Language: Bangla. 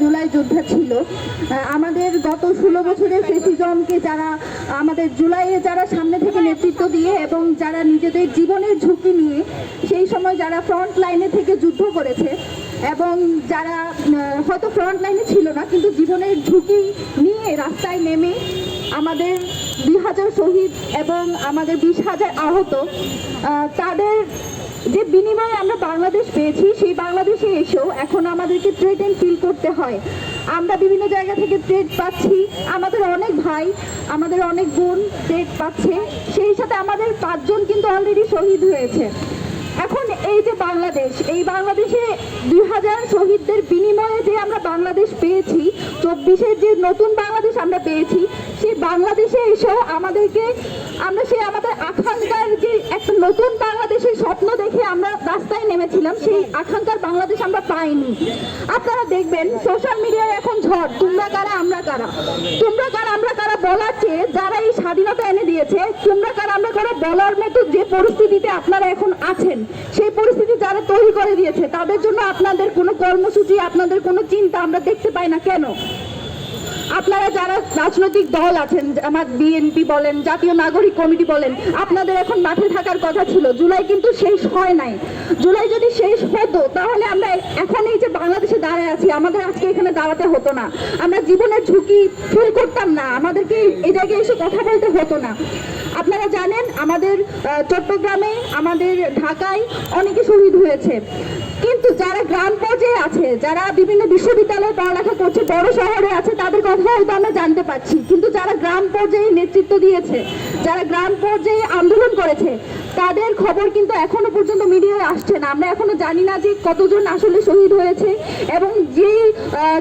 জুলাই যোদ্ধা ছিল। আমাদের গত ষোলো বছরের ফেসিজমকে যারা, আমাদের জুলাইয়ে যারা সামনে থেকে নেতৃত্ব দিয়ে এবং যারা নিজেদের জীবনের ঝুঁকি নিয়ে সেই সময় যারা ফ্রন্ট লাইনে থেকে যুদ্ধ করেছে এবং যারা হয়তো ফ্রন্ট লাইনে ছিল না, কিন্তু জীবনের ঝুঁকি নিয়ে রাস্তায় নেমে আমাদের দুই হাজার শহীদ এবং আমাদের বিশ হাজার আহত তাদের যে বিনিময়ে আমরা বাংলাদেশ পেয়েছি, সেই বাংলাদেশে এসেও এখন আমাদেরকে ট্রেড অ্যান্ড ফিল করতে হয়। আমরা বিভিন্ন জায়গা থেকে ট্রেড পাচ্ছি। আমাদের অনেক ভাই, আমাদের অনেক বোন ট্রেড পাচ্ছে। সেই সাথে আমাদের পাঁচজন কিন্তু অলরেডি শহীদ হয়েছে। এখন এই যে বাংলাদেশ, এই বাংলাদেশে দুই হাজার শহীদদের বিনিময়ে যে আমরা বাংলাদেশ পেয়েছি, চব্বিশের যে নতুন বাংলাদেশ আমরা পেয়েছি, সেই বাংলাদেশে এসেও আমাদেরকে, আমরা সেই আমাদের আকাঙ্ক্ষার যে একটা নতুন স্বপ্ন দেখে আমরা রাস্তায় নেমেছিলাম, সেই আকাঙ্ক্ষার বাংলাদেশ আমরা পাইনি। আপনারা দেখবেন সোশ্যাল মিডিয়ায় এখন ঝড়, তোমরা কারা, আমরা কারা? তোমরা কারা, আমরা কারা বলার চেয়ে যারা এই স্বাধীনতা এনে দিয়েছে, তোমরা কারা, আমরা কারা বলার মতো যে পরিস্থিতিতে আপনারা এখন আছেন, সেই পরিস্থিতি যারা তৈরি করে দিয়েছে, তাদের জন্য আপনাদের কোনো কর্মসূচি, আপনাদের কোনো চিন্তা আমরা দেখতে পাই না। কেন? আপনারা যারা রাজনৈতিক দল আছেন আমার বিএনপি বলেন, জাতীয় নাগরিক কমিটি বলেন, আপনাদের এখন মাঠে থাকার কথা ছিল। জুলাই কিন্তু শেষ হয় নাই। জুলাই যদি শেষ হতো, তাহলে আমরা এখন এই যে বাংলাদেশে দাঁড়ায় আছি, আমাদের আজকে এখানে দাঁড়াতে হতো না। আমরা জীবনের ঝুঁকি ফিল করতাম না। আমাদেরকে এই জায়গায় এসে কথা বলতে হতো না। আপনারা জানেন, আমাদের চট্টগ্রামে, আমাদের ঢাকায় অনেকে শহীদ হয়েছে। কিন্তু যারা গ্রাম পর্যায়ে আছে যারা বিভিন্ন বিশ্ববিদ্যালয়ে পড়ালেখা করছে বড় শহরে আছে তাদের কথা হয়তো আমরা জানতে পারছি। কিন্তু যারা গ্রাম পর্যায়ে নেতৃত্ব দিয়েছে যারা গ্রাম পর্যায়ে আন্দোলন করেছে তাদের খবর কিন্তু এখনও পর্যন্ত মিডিয়ায় আসছে না। আমরা এখনও জানি না যে কতজন আসলে শহীদ হয়েছে এবং যে আহ,